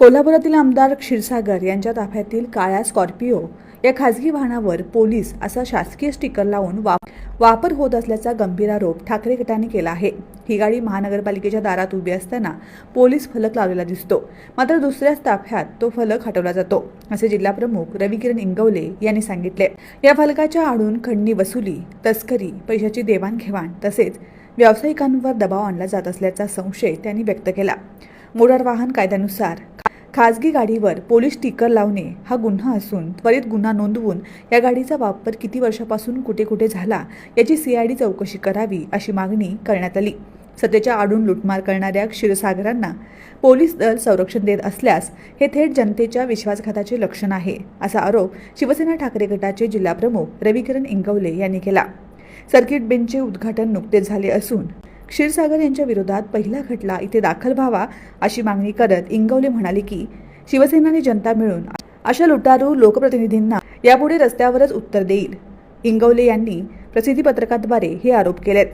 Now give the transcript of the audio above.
कोल्हापुरातील आमदार क्षीरसागर यांच्या ताफ्यातील काळ्या स्कॉर्पिओ या खासगी वाहनावर पोलीस असा शासकीय स्टिकर लावून वापर होत असल्याचा गंभीर आरोप ठाकरे गटाने केला आहे. ही गाडी महानगरपालिकेच्या दारात उभी असताना पोलीस फलक लावलेला दिसतो. मात्र दुसऱ्याच ताफ्यात तो फलक हटवला जातो असे जिल्हाप्रमुख रविकिरण इंगवले यांनी सांगितले. या फलकाच्या आडून खंडणी वसुली तस्करी पैशाची देवाणघेवाण तसेच व्यावसायिकांवर दबाव आणला जात असल्याचा संशय त्यांनी व्यक्त केला. मोटार वाहन कायद्यानुसार खाजगी गाडीवर पोलीस स्टिकर लावणे हा गुन्हा असून त्वरित गुन्हा नोंदवून या गाडीचा वापर किती वर्षापासून कुठे कुठे झाला याची सीआयडी चौकशी करावी अशी मागणी करण्यात आली. सत्तेच्या आडून लुटमार करणाऱ्या क्षीरसागरांना पोलीस दल संरक्षण देत असल्यास हे थेट जनतेच्या विश्वासघाताचे लक्षण आहे असा आरोप शिवसेना ठाकरे गटाचे जिल्हाप्रमुख रविकिरण इंगवले यांनी केला. सर्किट बेंचचे उद्घाटन नुकतेच झाले असून क्षीरसागर यांच्या विरोधात पहिला खटला इथे दाखल व्हावा अशी मागणी करत इंगवले म्हणाले की शिवसेना आणि जनता मिळून अशा लुटारू लोकप्रतिनिधींना यापुढे रस्त्यावरच उत्तर देईल. इंगवले यांनी प्रसिद्धीपत्रकाद्वारे हे आरोप केलेत.